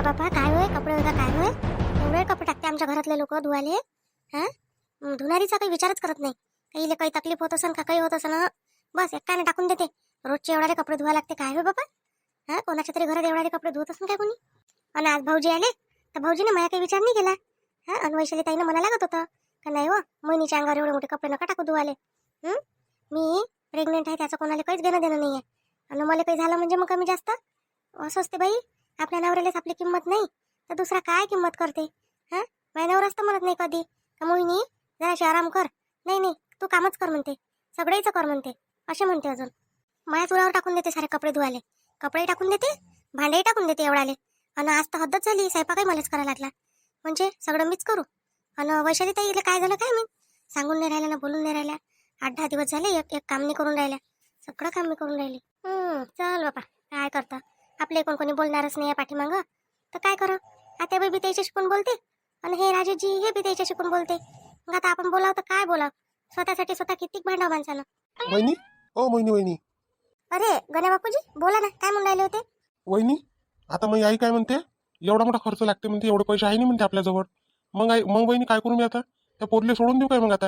बाबा बापा काय होय कपडे वगैरे काय होय? एवढे कपडे टाकते आमच्या घरातले लोक धुवाले हा? धुणारीचा काही विचारच करत नाही. काही काही तकलीफ होत असेल का काही होत असन बस एकाने टाकून देते. रोजचे एवढे कपडे धुवा लागते काय होय बाबा? हा? कोणाच्या तरी घरात एवढे कपडे धुवत असन काय कोणी? आणि आज भाऊजी आले तर भाऊजीने मला काही विचार नाही केला. हा? अनवैशाली ताईनं मला लागत होतं का नाही हो मोहिनीच्या अंगावर एवढे मोठे कपडे नका टाकू धुवाले. मी प्रेग्नेंट आहे त्याचं कोणाला काहीच घेणं देणं नाही आहे आणि मला काही झालं म्हणजे मग कमी जास्त? असं असते बाई. आपल्या नवऱ्यालाच आपली किंमत नाही तर दुसरा काय किंमत करते? हां? माझ्या नवराच तर म्हणत नाही कधी. का मोहिनी जराशी आराम कर. नाही नाही तू कामच कर म्हणते. सगळेच कर म्हणते. असे म्हणते अजून. माझ्या चुलावर टाकून देते सारे कपडे धुवाले. कपडे टाकून देते भांडेही टाकून देते एवढाले. आणि आज तर हद्दच झाली स्वयंपाकही मलाच करायला लागला. म्हणजे सगळं मीच करू? आणि वैशाली ताईला काय झालं काय मी सांगून नाही राहिल्या ना बोलून नाही राहिल्या. आठ दहा दिवस झाले एक एक काम नाही करून राहिल्या. सगळं काम मी करून राहिली. चल बापा काय करता? आपले कोण कोणी बोलणारच नाही आहे पाठीमागं. तर काय करा? आता बी त्याच्याशी कोण बोलते? आणि हे राजेजी हे बी त्याच्याशी कोण बोलते? मग आता आपण बोलावं तर काय बोलावं? स्वतःसाठी स्वतः किती भांडाव माणसानं? वहिनी? ओ मोहिनी वहिनी. अरे गण्या बापूजी बोला ना काय म्हणून राहिले होते? वहिनी आता मग आई काय म्हणते? एवढा मोठा खर्च लागते म्हणते एवढे पैसे आहे नाही म्हणते आपल्याजवळ. मग आई मग वहिनी काय करू मी आता? त्या पोरीला सोडून देऊ काय मग आता?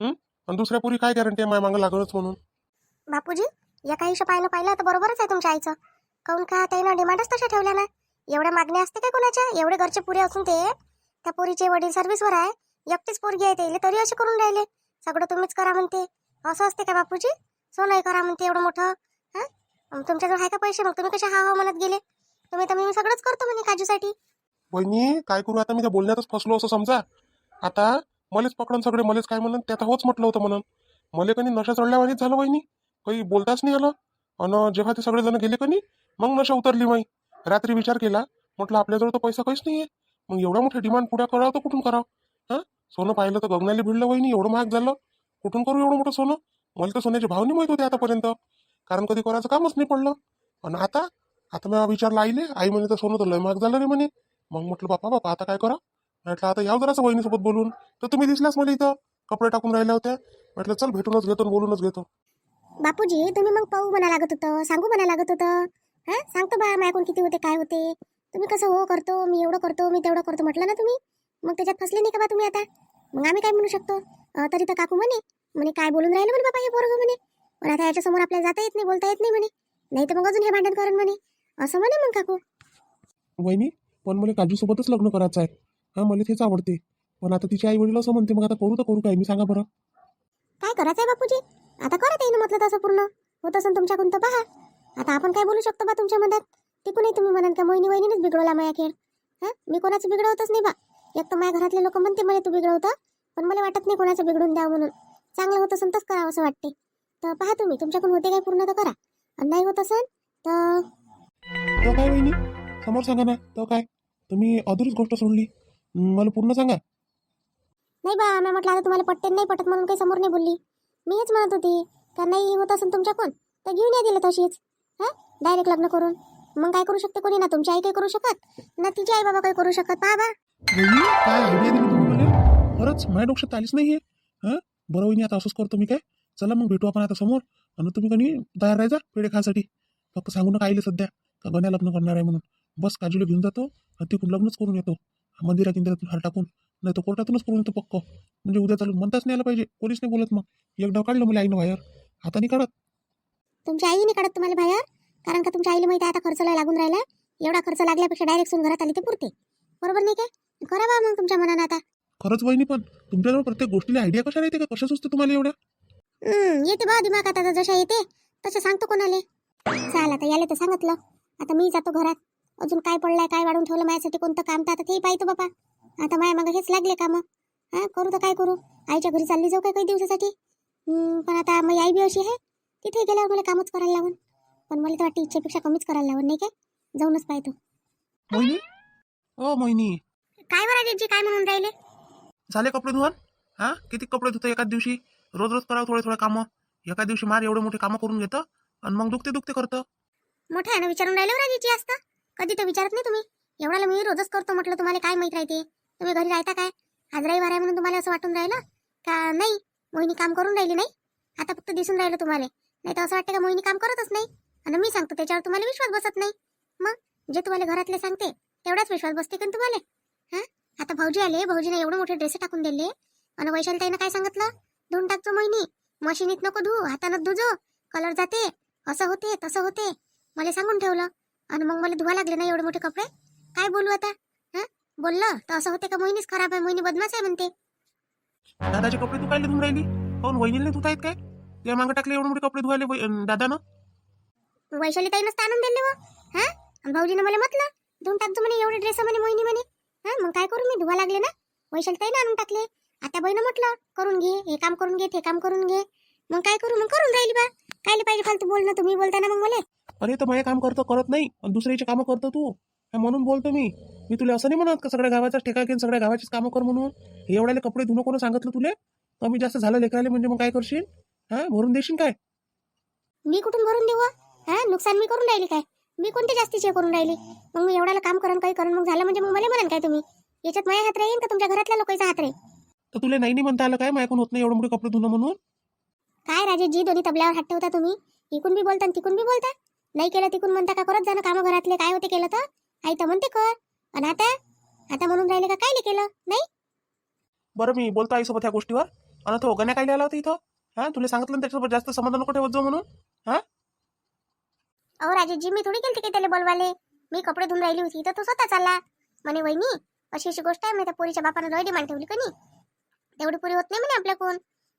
हं? आणि दुसऱ्या पोरी काय गॅरंटी आहे माझ्या मागं लागणच म्हणून? बापूजी एका हिशोबानं पाहिलं तर बरोबरच आहे तुमच्या आईचं. काऊन का त्यानं डिमांडच तशा ठेवल्या ना? एवढ्या मागण्या असते काय कोणाच्या? एवढे घरचे पुरे असून ते. त्या पोरीचे वडील सर्व्हिसवर आहे. एकटीच पोरगी आहे ते तरी असे करून राहिले. सगळं तुम्हीच करा म्हणते. असं असते का बापूजी? सोनही करा म्हणते एवढं मोठं. हा? तुमच्याजवळ आहे का पैसे? मग तुम्ही कशा हा हा म्हणत गेले? तुम्ही तर मी सगळंच करतो म्हणे काजूसाठी. बहिणी काय करू? आता मी त्या बोलण्यातच फसलो असं समजा. आता मलेच पकडून सगळे मलेच काय म्हणून? ते आता होच म्हटलं होतं म्हणून. मले कधी नशा चढल्यावानीच झालं बहिणी काही बोलताच नाही आलं. आणि जेव्हा ते सगळेजण गेले कनी मग नशा उतरली माई रात्री विचार केला. म्हटलं आपल्याजवळ तर पैसा काहीच नाहीये. मग एवढा मोठा डिमांड पुढे करावं तर कुठून करावं? हा? सोनं पाहिलं तर गगनाली भिडलं वहिनी एवढं महाग झालं. कुठून करू एवढं मोठं सोनं? मला तर सोन्याचे भाव नाही माहीत होते आतापर्यंत. कारण कधी करायचं कामच नाही पडलं. आणि आता आता मी विचारला आईले आई म्हणे तर सोनं तर लय महाग झालं रे म्हणे. मग म्हटलं बापा बापा आता काय करा? म्हटलं आता याव जरासं वहिनीसोबत बोलून. तर तुम्ही दिसलाच मला इथं. कपडे टाकून राहिल्या होत्या. म्हटलं चल भेटूनच घेतो आणि बोलूनच घेतो. बापूजी तुम्ही मग पाहू म्हणा लागत होतं सांगू म्हणा लागत होतं. हा? सांगतो बा माझ्याकडून किती होते काय होते. तुम्ही कसं हो करतो मी एवढं करतो मी तेवढं करतो म्हटलं ना तुम्ही. मग त्याच्यात फसले नाही का बा तुम्ही आता? मग आम्ही काय म्हणू शकतो? तरी तर काकू म्हणे म्हणे काय बोलून राहिलं म्हणे बाबा हे पोरगं म्हणे. पण आता याच्यासमोर आपल्याला जाता येत नाही बोलता येत नाही म्हणे. नाही तर मग अजून हे भांडण करून म्हणे. असं म्हणे मग काकू. वहिनी पण मला काजूसोबतच लग्न करायचं आहे. हा मला तेच आवडते. पण आता तिची आई वडील असं म्हणते मग आता करू तर करू काय? मी सांगा बरं. काय करायचं आहे बापूजी? आता करत येईन म्हटलं तसं पूर्ण. होत असेल तुमच्याकडून तर पहा. आता आपण काय बोलू शकतो बा तुमच्या मनात? टिकूनही तुम्ही म्हणाल का मोहिनी वहिनीनेच बिघडवला माझ्या खेळ? हा? मी कोणाचं बिघडवतच नाही बा. एक तर माझ्या घरातले लोक म्हणते मला तू बिघडवतं पण मला वाटत नाही कोणाचं बिघडून द्यावं म्हणून. चांगलं होत असेल तरच करावं असं वाटते तर पहा तुम्ही तुमच्याकडून होते काय पूर्ण तर करा. आणि नाही होत असेल तर काय वहिनी? समोर सांगा ना तो काय? तुम्ही अधुरीच गोष्ट सोडली. मला पूर्ण सांगा. नाही बा मी म्हटलं आता तुम्हाला पटते नाही पटत म्हणून काही समोर नाही बोलली. मी हेच म्हणत होती का नाही होत असेल तुमच्याकडून? तर घेऊन या दिलं तशीच. हां? डायरेक्ट लग्न करून. मग काय करू शकते कोणी? ना तुमची आई काही करू शकत ना तिची आई बाबा काही करू शकत. बाबा वहिनी काय आयडिया दिली तुम्ही मला? खरंच माझ्या डोक्यात आलीच नाही हां. बरं वहिनी आता असंच करतो मी काय? चला मग भेटू आपण आता समोर. आणि तुम्ही कणी तयार राहायचा पेढे खायसाठी. फक्त सांगू नका आईले सध्या का गण्या लग्न करणार आहे म्हणून. बस काजूला घेऊन जातो आणि तिकडून लग्नच करून येतो. मंदिरात इंदिरातून हार टाकून नाही तर कोर्टातूनच करून येतो पक्क. म्हणजे उद्या चालून म्हणताच नाही आलं पाहिजे. पोलीस नाही बोलत मग. एक डाव काढलं मला आईनं बाहेर. आता नाही काढत. तुमची आई नाही काढत तुम्हाला बाहेर? कारण का तुमच्या आईला माहिती आहे आता खर्च लय लागून राहिला. एवढा खर्च लागल्यापेक्षा डायरेक्ट सून घरात आली ते पुरते. बरोबर नाही काय करा बा मग तुमच्या मनानं आता. खरंच वहिनी पण तुमच्याजवळ प्रत्येक गोष्टीला आयडिया कशा राहते का? कशा सुचते तुम्हाला एवढ्या? हम्म, येते बा दिमागात आता जशा येते तसं सांगतो कोणाले. चाल आता याले तर सांगितलं. आता मी जातो घरात. अजून काय पडलाय काय वाढून ठेवलं माझ्यासाठी कोणतं काम? तर आता तेही पाहतो बापा. आता माझ्या मागं हेच लागले कामं. हा करू तर काय करू? आईच्या घरी चालली जाऊ काय काही दिवसासाठी? हम्म, पण आता माझी आई बी अशी आहे. तिथे गेल्यावर मला कामच करायला लावून. पण मला तर वाटतं इच्छेपेक्षा कमीच करायला लावून नाही काय जाऊनच पाहतो. मोहिनी? ओ मोहिनी. काय बरं काय म्हणून राहिले? झाले कपडे धुवून हा? किती कपडे धुतो एकाच दिवशी? रोज रोज करावं थोडे थोडे कामं. एका दिवशी मार एवढे मोठे कामं करून घेतं आणि मग दुखते दुखते करतं. मोठ्या आहे ना विचारून राहिले राजीची असतं कधी तर विचारत नाही तुम्ही? एवढ्याला मी रोजच करतो म्हटलं तुम्हाला काय माहीत राहते? तुम्ही घरी राहता काय? आज रविवार आहे म्हणून तुम्हाला असं वाटून राहिलं? का नाही? मोहिनी काम करून राहिली नाही? आता फक्त दिसून राहिलं तुम्हाला. नाही तर असं वाटतं का मोहिनी काम करतच नाही? आणि मी सांगतो त्याच्यावर तुम्हाला विश्वास बसत नाही. मग? जे तुम्हाला घरातले सांगते तेवढाच विश्वास बसते का तुम्हाला? हा? आता भाऊजी आले भाऊजीने एवढे मोठे ड्रेस टाकून दिले. आणि वैशाली ताईनं काय सांगितलं? धुवून टाकतो मोहिनी. मशीनीत नको धू हातानं धुजो. कलर जाते. असं होते तसं होते. मला सांगून ठेवलं. आणि मग मला धुवा लागले ना एवढे मोठे कपडे? काय बोलू आता? हा? बोललं तर असं होते का मोहिनीच खराब आहे? मोहिनी बदमाश आहे म्हणते. दादाचे कपडे तू काय धुवून राहिली? काऊन वहिनीला धुता काय? तुला मागं टाकले एवढे मोठे कपडे धुवायले वै- अं, दादानं? वैशाली ताईनंच आणून दिले व. हा? आणि भाऊजीनं मला म्हटलं धुवून टाकतो म्हणे एवढे ड्रेस म्हणे मोहिनी म्हणे. हा? मग काय करू मी? धुवा लागले ना. वैशाली ताईनं आणून टाकले. आता बहिणं म्हटलं करून घे हे काम करून घे ते काम करून घे. मग काय करू? मग करून राहिली बा. कायले पाहिजे फालतू बोल ना तुम्ही बोलताना मग मला. अरे तर माझे काम करतो करत नाही. आणि दुसऱ्याचे कामं करतो तू. हे म्हणून बोलतो मी. मी तुला असं नाही म्हणत का सगळ्या गावाचा ठेका घेऊन सगळ्या गावाचीच कामं कर म्हणून? हे एवढ्याले कपडे धुणं कोण सांगितलं तुले? कमी जास्त झालं लेकराले म्हणजे मग काय करशील? हा भरून देशील काय? मी कुठून भरून देऊ हा? नुकसान मी करून राहिली काय? मी कोणते जास्तीचे करून राहिली? मग मी एवढ्याला काम करून काही करून मग झालं म्हणजे मग मला म्हणाल काय तुम्ही? याच्यात माझ्या हात राहील का तुमच्या घरातल्या लोकांचा हात राहील तर तुला नाही नाही म्हणता आलं काय? माझ्याकडून होत नाही एवढे मोठे कपडे धुणं म्हणून? काय राजेशजी दोन्ही तबल्यावर हात ठेवता तुम्ही? इकून बी बोलता आणि तिकून बी बोलता? नाही केलं तिकून म्हणता का करत जाणं कामं घरातले? काय होते केलं तर? आई तर म्हणते कर. आणि आता? आता म्हणून राहिले का काय केलं? नाही? बरं मी बोलतो आईसोबत ह्या गोष्टीवर. आणि तो गण्या काय आला होता इथं? हा तुला सांगितलं ना त्याच्यासोबत जास्त संबंध नको ठेवत जाऊ म्हणून? अहो राजेशजी मी थोडी गेलते की त्याला बोलवाले मी कपडे धुवून राहिली होती तर तो स्वतः चालला. म्हणे वहिनी अशी अशी गोष्ट आहे मी त्या पोरीच्या बापानं लय डिमांड ठेवली का नाही? तेवढी पुरी होत नाही म्हणे आपल्याकडून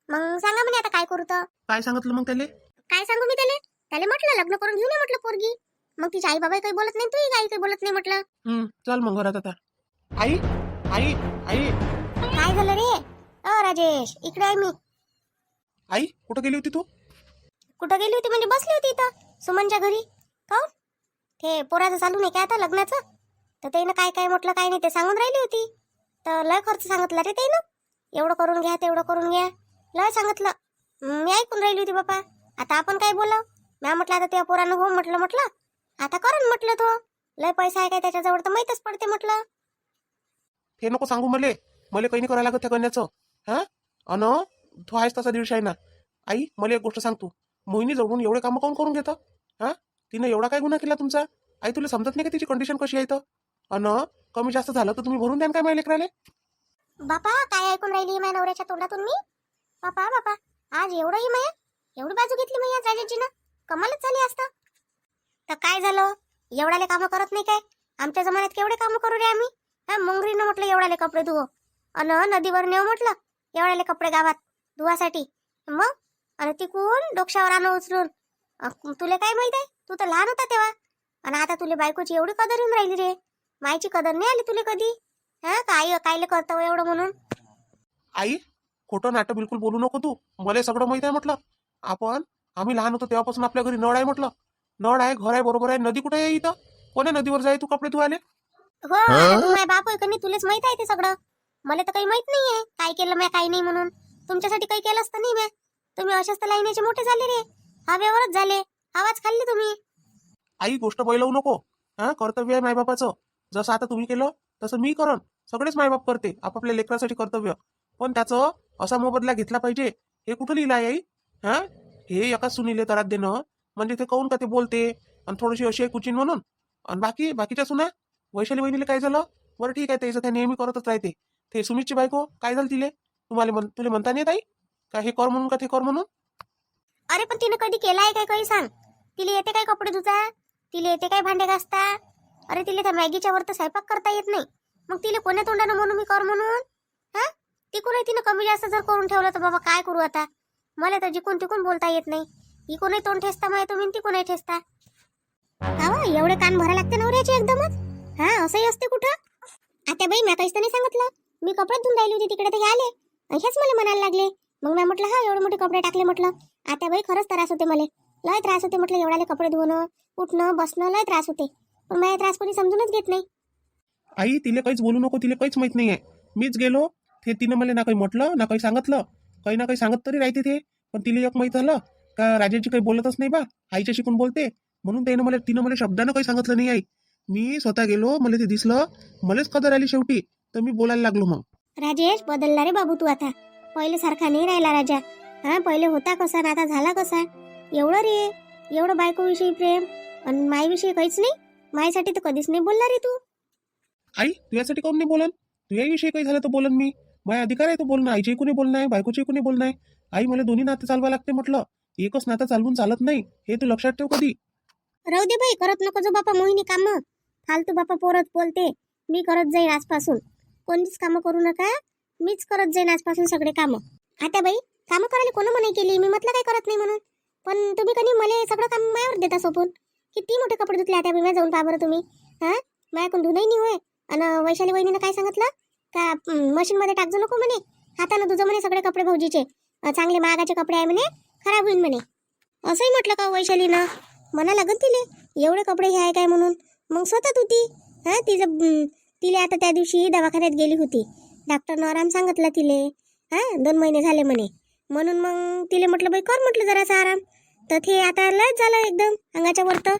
मग सांगा म्हणे आता काय करू तर? काय सांगितलं मग त्याले? काय सांगू मी त्याला? त्याला म्हटलं लग्न करून घेऊन ये म्हटलं पोरगी. मग तिच्या आई बाबा काही बोलत नाही तूही काही काही बोलत नाही म्हटलं. हम्म चल मग घरात आता. आई आई आई. काय झालं रे? अ राजेश इकडे आहे मी. आई कुठं गेली होती तू? कुठं गेली होती म्हणजे बसली होती इथं सुमनच्या घरी. काऊन ते पोराचं चालू नाही काय आता लग्नाचं? तर त्यानं काय काय म्हटलं काय नाही ते सांगून राहिली होती. तर लय खर्च सांगितला रे त्यानं एवढं करून घ्या तेवढं करून घ्या. लय सांगितलं. हं, मी ऐकून राहिली होती बापा. आता आपण काय बोलाव? म्या म्हटलं आता त्या पोरानं हो म्हटलं म्हटलं. आता करून म्हटलं तो. लय पैसा आहे काय त्याच्याजवळ तर माहीतच पडते म्हटलं. हे नको सांगू मले. मले काही नाही करायला लागत त्या गण्याचं हा? अन? तो आहेस तसा दीडशे आहे ना. आई मला एक गोष्ट सांग तू. मोहिनी जवळून एवढे कामं काऊन करून घेतं? हा? तिनं एवढा काय गुन्हा केला तुमचा? आई तुला समजत नाही का तिची कंडिशन कशी आहे तर अन कमी जास्त झालं तर तुम्ही भरून द्या काय माहिती लेकराले? बापा काय ऐकून राहिली माझ्या नवऱ्याच्या तोंडातून मी? बापा बापा आज एवढंही माया? एवढी बाजू घेतली मी राजाजीनं? कमालच झाली असतं तर. काय झालं? एवढाले कामं करत नाही काय? आमच्या जमान्यात केवढे कामं करू रे आम्ही? हा मुंगरीनं म्हटलं एवढाले कपडे धुवो. अन नदीवर नेव म्हटलं एवढाले कपडे गावात. धुवासाठी. मग? आणि तिकून डोक्यावर आणू उचलून. तुला काय माहीत आहे? तू तर लहान होता तेव्हा. आणि आता तुला बायकोची एवढी कदर येऊन राहिली रे. मायची कदर नाही आली तुला कधी? हा काय कायले करतो एवढं म्हणून? आई खोटं नाटक बिलकुल बोलू नको तू. मला सगळं माहीत आहे म्हटलं. आपण आम्ही लहान होतो तेव्हापासून आपल्या घरी नळ आहे म्हटलं. नळ आहे घर आहे बरोबर आहे. नदी कुठे आहे इथं? कोण्या नदीवर जाय तू कपडे धुवाले हो बाप तुलाच माहीत आहे ते सगळं. मला तर काही माहीत नाहीये. काय केलं मी काय नाही म्हणून. तुमच्यासाठी काही केलं असतं नाही मी तुम्ही अशाच तर लाईनीचे मोठे झाले रे. हवेवरच झाले. आवाज खाल्ली तुम्ही. आई गोष्ट बैलवू नको. हा? कर्तव्य आहे मायबापाचं. जसं आता तुम्ही केलं तसं मी करन. सगळेच मायबाप करते. आपापल्या लेकरासाठी कर्तव्य. पण त्याचं असा मोबदला घेतला पाहिजे. हे कुठं लिहिलं आहे आई? हा? हे एकाच सुनीले तरात देणं. म्हणजे ते काऊन का ते बोलते? आणि थोडीशी अशी आहे कुचिन म्हणून. आणि बाकी बाकीच्या सुना? वैशाली बहिणीला काय झालं? बरं ठीक आहे त्याचं त्या नेहमी करतच राहते. ते सुमितची बायको काय झालं तिले? तुम्हाला म्हण तुला म्हणता नाही ताई? का हे कर म्हणून का ते कर म्हणून? अरे पण तिने कधी केलाय काय काही सांग? तिला येते काय कपडे धुता? तिला येते काय भांडे घासता? अरे तिला त्या मॅगीच्या वर तर स्वयंपाक करता येत नाही. मग तिला कोण्या तोंडानं म्हणून मी कर म्हणून? हा? तिकूनही तिनं कमी जास्त जर करून ठेवलं तर बाबा काय करू आता? मला तर जिकून तिकून बोलता येत नाही. इकूनही तोंड ठेसता मग तुम्ही तिकूनही ठेसता हा वा, एवढे कान भरा लागते नवऱ्याचे एकदमच. हा असंही असते कुठं? आता बाई मी काहीच नाही सांगितलं. मी कपडे धुवून राहिली होती तिकडे ते आले. हेच मला म्हणायला लागले. मग मी म्हटलं हा एवढे मोठे कपडे टाकले म्हटलं. आता बाई खरंच त्रास होते मला. लय त्रास होते म्हटलं एवढ्याले कपडे धुवणं उठणं बसणं लय त्रास होते. पण माझ्या त्रास कोणी समजूनच घेत नाही. आई तिला काहीच बोलू नको तिला काहीच माहीत नाहीये. मीच गेलो ते तिनं मला ना काही म्हटलं ना काही सांगितलं. काही ना काही सांगत तरी राहते ते. पण तिला एक माहीत झालं का राजाची काही बोलतच नाही बा. आईच्या शिकून बोलते. म्हणून त्यानं मला तिनं मला शब्दानं काही सांगितलं नाही आई. मी स्वतः गेलो मला ते दिसलं. मलाच कदर आली शेवटी. तर मी बोलायला लागलो मग. राजेश बदलला रे बाबू तू आता. पहिले सारखा नाही राहिला राजा. हा पहिले होता कसा आता झाला कसा? एवढं रे एवढं बायकोविषयी प्रेम आणि माईविषयी काहीच नाही? माईसाठी तर कधीच नाही बोलला रे तू. आई तुझ्यासाठी काऊन नाही बोलन तुझ्याविषयी काही झालं तर बोलन मी. माझा अधिकार आहे तो बोलणं. आईच्या इकून बोलणं आहे बायकोच्या इकून बोलणं आहे आई मला दोन्ही नातं चालवा लागते म्हटलं. एकच नातं चालवून चालत नाही. हे तू लक्षात ठेव कधी. राहू दे बाई करत नको जो बापा मोहिनी काम. फालतू बापा पोरत बोलते. मी करत जाईन आजपासून. कोणतीच कामं करू नका. मीच करत जाईन आजपासून सगळे कामं. आता बाई कामं करायला कोण मनाई केली? मी म्हटलं काय करत नाही म्हणून. पण तुम्ही कधी मला सगळं काम मायावर देता सोपून? किती मोठे कपडे धुतले आता मी जाऊन पहा बरं तुम्ही. हा? माझ्याकडून धुणंही नाही होय. आणि वैशाली वहिनीनं काय सांगितलं? का मशीनमध्ये टाकजो नको म्हणे. हातानं तुझं म्हणे सगळे कपडे भाऊजीचे. चांगले महागाचे कपडे आहे म्हणे खराब होईल म्हणे. असंही म्हटलं का हो वैशालीनं? म्हणा लागत तिले? एवढे कपडे हे आहे काय म्हणून? मग स्वतः होती हां तिचं तिले आता त्या दिवशी दवाखान्यात गेली होती. डॉक्टरनं आराम सांगितला तिले. हां? दोन महिने झाले म्हणे. म्हणून मग तिले म्हटलं बाई कर म्हटलं जरासा आराम. तर ते आता लयच झालं एकदम अंगाच्या वरतं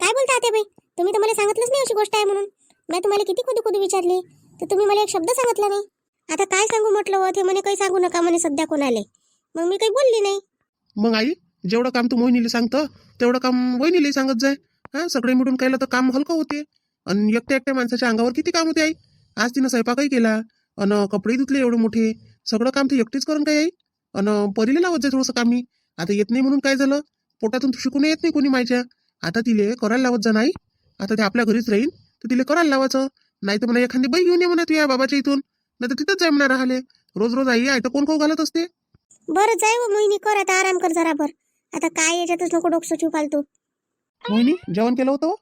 काय बोलता आता बाई? तुम्ही तर मला सांगितलंच नाही अशी गोष्ट आहे म्हणून. मी तुम्हाला किती खुदी खुदी विचारली. तर तुम्ही मला एक शब्द सांगितला नाही. आता काय सांगू म्हटलं व? ते म्हणे काही सांगू नका म्हणे सध्या कोणाले. मग मी काही बोलली नाही. मग आई जेवढं काम तू मोहिनीला सांगतं तेवढं काम वहिनीला सांगत जाय. हा? सगळे मिळून केलं तर काम हलकं होते. आणि एकट्या एकट्या माणसाच्या अंगावर किती काम होते आई? आज तिनं स्वयंपाकही केला अन कपडे धुतले एवढे मोठे सगळं काम ती एकटीच करून काय आई? अन परीला लावत जाय थोडंसं कामी. आता येत नाही म्हणून काय झालं? पोटातून शिकून येत नाही कोणी मायच्या आता तिले करायला लावत जा नाही. आता ते आपल्या घरीच राहील तर तिले करायला लावायचं. नाही तर म्हणा एखादी बाई घेऊन ये म्हणा तुझ्या बाबाच्या इथून. नाही तर तिथंच जाय म्हणा राहिले रोज रोज आई आहे तर कोण कोण घालत असते? बरं जाय व मोहिनी कर आता आराम कर जरा भर आता काय याच्यातच नको डोकं छू फालतू मोहिनी जेवण केलं होतं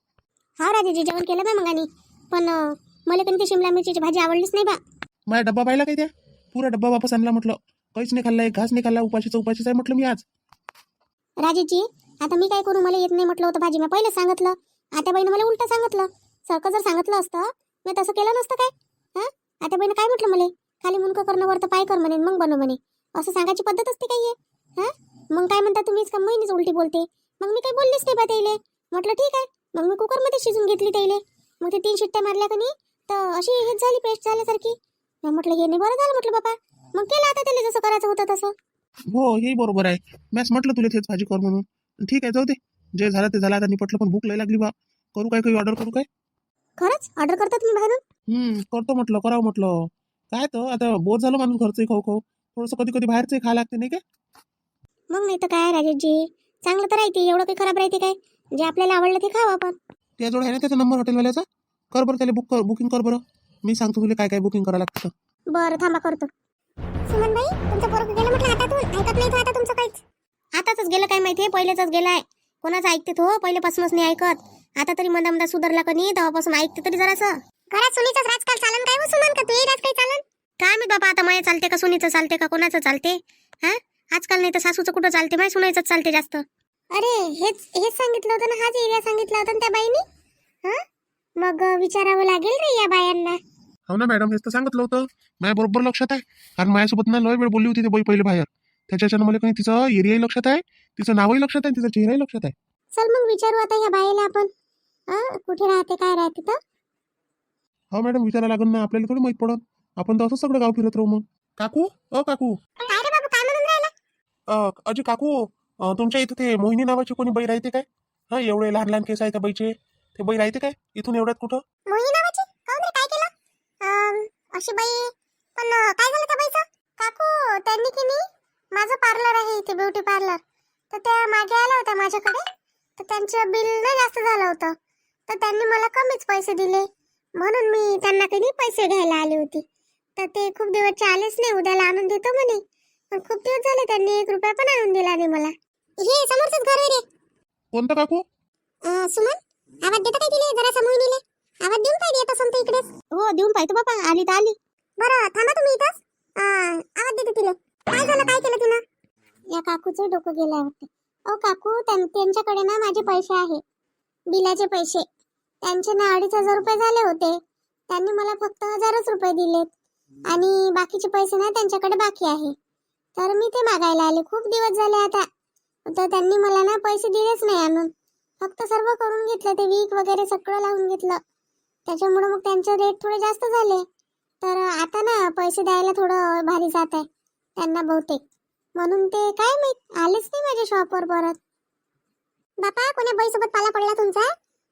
हो? राजेजी जेवण केलं बा मगानी. पण अं, मला कधी ते शिमला मिरचीची भाजी आवडलीच नाही बा. माझा डब्बा पाहिला काय त्या? पुरा डब्बा वापस आणला म्हटलं. काहीच नाही खाल्ला एक घास नाही खाल्ला उपाशीचा उपाशीच आहे म्हटलं मी आज. राजेजी आता मी काय करू? मला येत नाही म्हटलं होतं भाजी. मी पहिलं सांगितलं. आता बाईनं मला उलटं सांगितलं. सारखं जर सांगितलं असतं मी तसं केलं नसतं काय? हा? आता बाईनं काय म्हटलं मला? खाली मुनकं करणं वर तर पाय कर म्हणे मग बनव म्हणे. असं सांगायची पद्धत असते काही हा? मग काय म्हणता तुम्हीच का महिनीच उलटी बोलते. मग मी काही बोललीच नाही बा त्याइले म्हटलं ठीक आहे. मग मी कुकरमध्ये शिजून घेतली त्याइले मग ते तीन शिट्ट्या मारल्या का नाही तर अशी हेच झाली पेस्ट झाल्यासारखी. मी म्हटलं हे नाही बरं झालं म्हटलं बाबा. मग केलं आता त्याला जसं करायचं होतं तसं. हो हे बरोबर आहे. मॅच म्हटलं तुला तेच भाजी कर म्हणून. ठीक आहे जाऊ दे. जे झालं ते झालं. आता निपटलं पण भूक लय लागली बा. करू काय काही ऑर्डर करू काय? खरंच? ऑर्डर करता तुम्ही बाहेरून? हम्म करतो म्हटलं करावं म्हटलं. काय तर आता बोर झालं माणूस घरचंही खाऊ खाऊ थोडंसं कधी कधी बाहेरचंही खा लागते नाही काय मग नाही तर काय राजेशजी? चांगलं तर राहते एवढं काही खराब राहते काय? जे आपल्याला आवडलं ते खावं आपण. त्याजवळ आहे ना त्याचा नंबर हॉटेलवाल्याचा? कर बरं त्याला बुक कर बुकिंग कर बरं. मी सांगतो तुला काय काय बुकिंग करावं लागतं. बरं थांबा करतो. सुमनबाई तुमचं पोरग गेलं म्हटलं हातातून? ऐकत नाही तो आता तुमचं काहीच. आताच गेलं काय माहितीये पहिलेच गेलाय. कोणाचं ऐकते तो? पहिल्यापासूनच नाही ऐकत. आता तरी मधा मधा सुधारला का नाही? तेव्हापासून ऐकते तरी जरासं. घरात सुनीचं राजकारण चालन काय हो सुमन? का तू राज काही चालन? काय मी बाबा आता माया चालते का सुनीचं चालते का कोणाचं चालते? हा? आजकाल नाही तर सासूचं कुठं चालते? माय सुनायचंच चालते जास्त. अरे हेच हेच सांगितलं होतं ना हाच एरिया सांगितला होता ना त्या बाईनी? हा? मग विचारावं लागेल रे या बायांना. हो ना मॅडम हेच तर सांगितलं होतं. माझ्या बरोबर लक्षात आहे. कारण माझ्यासोबत ना लय वेळ बोलली होती ते बाई पहिले बाहेर. त्याच्याच्यानं मला काही तिचं एरियाही लक्षात आहे तिचं नावही लक्षात आहे तिचा चेहराही लक्षात आहे. चल मग विचारू आता या बाईला आपण. हा कुठे राहते काय राहते तर? हो मॅडम विचारायला लागेल ना आपल्याला थोडी माहीत पडत आपण तर असं सगळं गाव फिरत राहू मग. काकू? अ काकू? काय रे बाबू काय म्हणून राहिला? अ, अजी काकू? तुमच्या इथं ते मोहिनी नावाची कोणी बैल राहते काय? हा एवढे लहान लहान केस आहे त्या ते बैल राहते काय? इथून एवढ्यात कुठं? मोहिनी नावाची? काऊन रे? काय केलं? अशी बाई. पण काय झालं त्या बाईचं? काकू त्यांनी की नाही माझं पार्लर आहे इथे ब्युटी पार्लर. तर त्या मागे आल्या होत्या माझ्याकडे. तर त्यांचं बिल नाही जास्त झालं होतं. तर त्यांनी मला कमीच पैसे दिले. म्हणून मी त्यांना कधी पैसे घ्यायला आली होती. तर ते खूप दिवसचे आलेच नाही उद्याला आणून देतो म्हणे. पण खूप दिवस झाले त्यांनी एक रुपया पण आणून दिला नाही मला. हे समोरच घर आहे रे. कोणतं काकू? अं, सुमन आवाज देतो काय तिले? जरा मोहिनीले आवाज देऊन पाहिजे येत असून इकडेच हो देऊन पाहिजे बाबा. आली तर आली. बरं थांबा तुम्ही इथंच. अं, आवाज देते तिले. काय झालं? काय केलं तिनं? या काकूचं डोकं गेलं वाटतं. अहो काकू त्यां- त्यांच्याकडे ना माझे पैसे आहे. बिलाचे पैसे. त्यांचे ना अडीच हजार रुपये झाले होते. त्यांनी मला फक्त हजारच रुपये दिलेत. आणि बाकीचे पैसे ना त्यांच्याकडे बाकी आहे. तर मी ते मागायला आले. खूप दिवस झाले आता. तर त्यांनी मला ना पैसे दिलेच नाही आणून. फक्त सर्व करून घेतलं ते वीक वगैरे सगळं लावून घेतलं. त्याच्यामुळे मग त्यांचे रेट थोडे जास्त झाले. तर आता ना पैसे द्यायला थोडं भारी जात आहे. त्यांना बहुतेक. म्हणून ते काय माहीत? आलेच नाही माझ्या शॉपवर परत. बापा कोण्या बाईसोबत पाला पडला तुमचा?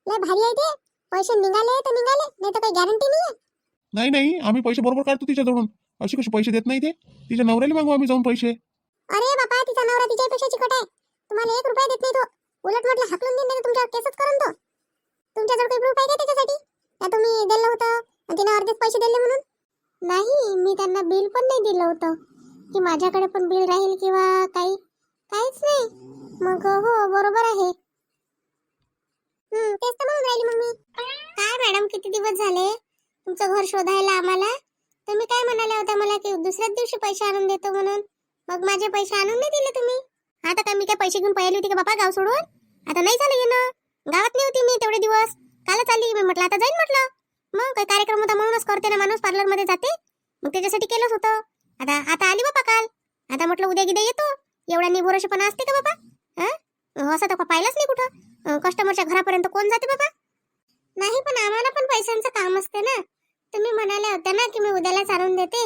लय भारी आहे ते. पैसे निघाले तर निघाले नाही तर काही गॅरंटी नाही नाही नाही. आम्ही पैसे बरोबर काढतो तिच्याजवळून. अशी कशी पैसे देत नाही ते? तिच्या नवऱ्याला मागू आम्ही जाऊन पैसे. अरे बापा तिचा नवरा तिच्यापेक्षा चिकट आहे. तुम्हाला एक रुपया देत नाही तो. उलट म्हटलं हाकलून देईन नाही तुमच्यावर केसच करून तो. तुमच्याजवळ काही प्रूफ आहे का त्याच्यासाठी? का तुम्ही दिलं होतं आणि तिने अर्धेच पैसे दिले म्हणून? नाही मी त्यांना बिल पण नाही दिलं होतं. की माझ्याकडे पण बिल राहील किंवा काही? काहीच नाही. मग हो बरोबर आहे. तेच तर म्हणून राहिली मग मी काय मॅडम किती दिवस झाले? तुमचं घर शोधायला आम्हाला? तुम्ही काय म्हणाल्या होत्या मला की दुसऱ्याच दिवशी पैसे आणून देतो म्हणून? मग माझे पैसे आणून नाही दिले तुम्ही? आता काय मी काय पैसे घेऊन पाहिली होती का बापा गाव सोडून? आता नाही झालं येणं. गावात नाही होती मी तेवढे दिवस. कालच आली मी म्हटलं आता जाईन म्हटलं. मग काही कार्यक्रम होता म्हणूनच करते ना माणूस पार्लरमध्ये जाते. मग त्याच्यासाठी केलंच होतं. आता आता आली बापा काल. आता म्हटलं उद्या गिद्या येतो. एवढा निभोरशेपणा असते का बाबा हा? असं तर पाहिलंच नाही कुठं. कस्टमरच्या घरापर्यंत कोण जाते बाबा नाही पण आम्हाला पण पैशांचं काम असते ना. तुम्ही म्हणाल्या होत्या ना की मी उद्यालाच आणून देते.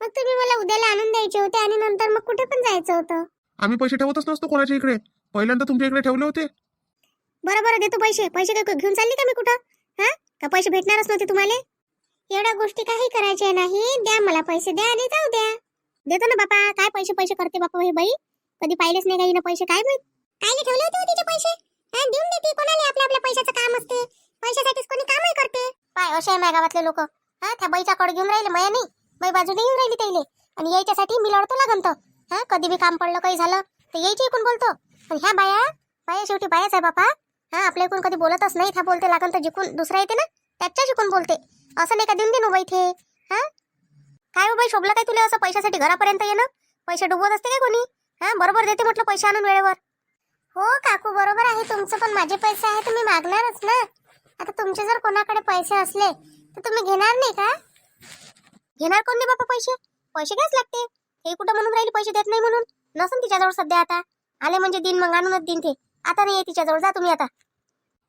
मग तुम्ही मला उद्याला आणून द्यायचे होते आणि नंतर मग कुठे पण जायचं होतं? आम्ही पैसे ठेवतच नसतो कोणाच्या इकडे. पहिल्यांदा तुमच्या इकडे ठेवले होते. बरं बरं देतो पैसे. पैसे काय घेऊन चालली का मी कुठं? हा? का पैसे भेटणारच नव्हते तुम्हाला? एवढ्या गोष्टी काही करायच्या नाही. द्या मला पैसे द्या आणि जाऊ द्या. देतो ना बापा. काय पैसे पैसे करते बापा हे बाई? कधी पाहिलेच नाही काही ना पैसे. काय माहीत काय ठेवले होते हो तिचे पैसे? हा, देऊन देते. कोणाला आपल्या आपल्या पैशाचं काम असते? पैशासाठीच कोणी कामही करते? पाय असे आहे माझ्या गावातले लोक? हा त्या बाईच्या कड घेऊन राहिले माया नाही. बाई बाजूने येऊन राहिली त्याले आणि यायच्यासाठी मी लढतो लागन तर हा कधी बी काम पडलं काही झालं तर यायची इकून बोलतो. पण ह्या बाया बाया शेवटी बायाच आहे बापा. हा आपल्या ऐकून कधी बोलतच नाही. ह्या बोलते लागन तर जिकून दुसरा येते ना त्याच्या जिकून बोलते. असं नाही का देऊन दे ना बाई इथे हा? काय हो बाई शोभलं काय तुला असं पैशासाठी घरापर्यंत येणं? पैसे डुबवत असते काय कोणी? हा बरोबर देते म्हटलं पैसे आणून वेळेवर. हो काकू बरोबर आहे. तुमचं पण माझे पैसे आहे तुम्ही मागणारच ना. आता तुमचे जर कोणाकडे पैसे असले तर तुम्ही घेणार नाही का? घेणार कोण नाही बाबा पैसे? पैसे घ्याच लागते. हे कुठं म्हणून राहिले पैसे देत नाही म्हणून? नसन तिच्याजवळ सध्या आता. आले म्हणजे दिन मग आणूनच दिन ते. आता नाही तिच्याजवळ. जा तुम्ही आता.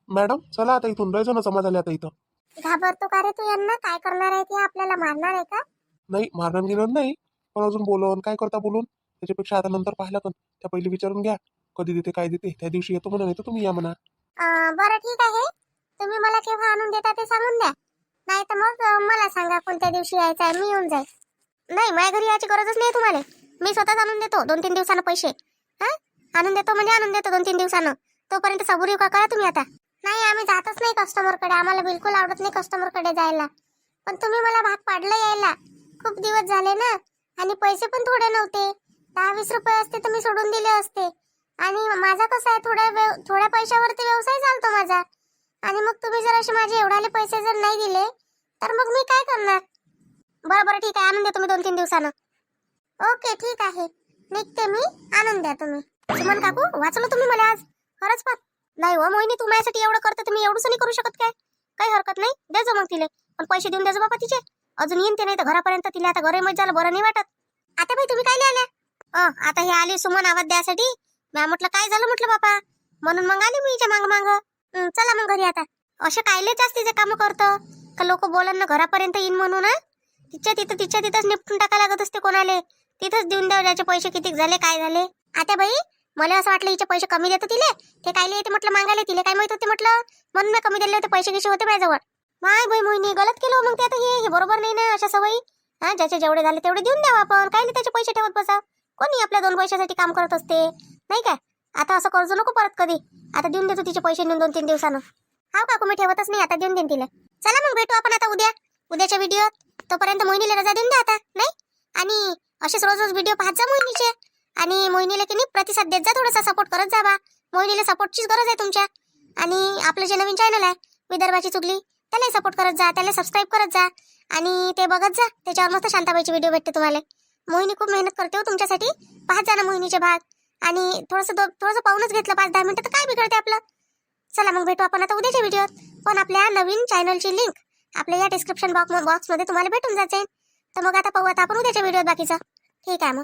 मॅडम चला आता इथून. लय जण जमा झाले आता इथं. घाबरतो का रे तू यांना? काय करणार आहे ते आपल्याला मारणार आहे का? नाही मारणार गिरणार नाही. पण अजून बोलवून काय करता बोलून? त्याच्यापेक्षा आता नंतर पाहिलं पण त्या पहिले विचारून घ्या. कधी देते काय देते? त्या दिवशी येतो म्हणा नाही तर तुम्ही या म्हणा. अं, बरं ठीक आहे. तुम्ही मला केव्हा आणून देता ते सांगून द्या. नाही तर मग मला सांगा कोणत्या दिवशी यायचं आहे मी येऊन जाईल. नाही माझ्या घरी यायची गरजच नाही तुम्हाला. मी स्वतःच आणून देतो दोन तीन दिवसानं पैसे. हां? आणून देतो म्हणजे आणून देतो दोन तीन दिवसानं. तोपर्यंत सबुरी का करा तुम्ही आता? नाही आम्ही जातच नाही कस्टमरकडे आम्हाला बिलकुल आवडत नाही कस्टमरकडे जायला. पण तुम्ही मला भाग पाडलं यायला. खूप दिवस झाले ना. आणि पैसे पण थोडे नव्हते. दहा वीस रुपये असते तर मी सोडून दिले असते. आणि माझा कसं आहे थोड्या व्यव- थोड्या पैशावरती व्यवसाय चालतो माझा. आणि मग तुम्ही जर असे माझे एवढाले पैसे जर नाही दिले तर मग मी काय करणार? बरं बरं ठीक आहे. आणून द्या तुम्ही दोन तीन दिवसानं. ओके ठीक आहे. निघते मी. आणून द्या तुम्ही. सुमन काकू वाचलं तुम्ही मला आज? खरंच पण नाही हो मोहिनी तू माझ्यासाठी एवढं करते तुम्ही एवढंच नाही करू शकत काय? काही हरकत नाही. द्यायचं मग तिले. पण पैसे देऊन द्यायचं बाबा तिचे. अजून येईन ते नाही तर घरापर्यंत तिला आता घरे मजा झालं बरं नाही वाटत. आता भाई तुम्ही काय आल्या आता हे आली सुमन आवाज द्यासाठी. म्या म्हटलं काय झालं? म्हटलं बापा. म्हणून मग आली मी हिच्या मांग मांग चला मग घरी आता. असे कायले जास्तीचे काम करतं. का लोक बोलन ना घरापर्यंत येईन म्हणून तिच्या तिथं तिच्या तिथंच निपटून टाका लागत असते कोणाले. तिथंच देऊन द्याव त्याचे पैसे किती झाले काय झाले. आता बाई मला असं वाटलं हिचे पैसे कमी देतो तिले. ते कायले येते म्हटलं मागायला तिले काय माहीत होते म्हटलं. म्हणून मी कमी दिले होते पैसे कसे होते माझ्याजवळ. माय बाई मोहिनी गलत केलं हो मग ते आता. हे हे बरोबर नाही ना अशा सवयी. हा ज्याचे जेवढे झाले तेवढे देऊन द्यावं आपण. काय त्याचे पैसे ठेवत बसा कोणी आपल्या दोन पैशासाठी काम करत असते? नाही काय आता असं कर्ज नको परत कधी. आता देऊन देतो तिचे पैसे नेऊन दोन तीन दिवसानं. हा काकू मी ठेवतच नाही आता देऊन देईन तिला. चला मग भेटू आपण आता उद्या. उद्याच्या व्हिडिओत तोपर्यंत मोहिनीला रजा देऊन द्या आता नाही? आणि असेच रोज रोज व्हिडिओ पाहत जा मोहिनीचे. आणि मोहिनीला की नाही प्रतिसाद देत जा थोडासा सपोर्ट करत जा बा. मोहिनीला सपोर्टचीच गरज आहे तुमच्या. आणि आपलं जे नवीन चॅनल आहे विदर्भाची चुगली त्यालाही सपोर्ट करत जा त्याला सबस्क्राईब करत जा. आणि ते बघत जा त्याच्यावर मस्त शांताबाईची व्हिडिओ भेटते तुम्हाला. मोहिनी खूप मेहनत करते हो तुमच्यासाठी. पाहत जा ना मोहिनीचे भाग. आणि थोडंसं थोडंसं पाहूनच घेतलं पाच दहा मिनटं तर काय बिघडते आपलं? चला मग भेटू आपण आता उद्याच्या व्हिडिओत पण आपल्या नवीन चॅनलची लिंक आपल्या या डिस्क्रिप्शन बॉक्स बॉक्समध्ये तुम्हाला भेटून जाते. तर मग आता पाहू आता आपण उद्याच्या व्हिडिओत बाकीचं. ठीक आहे मग.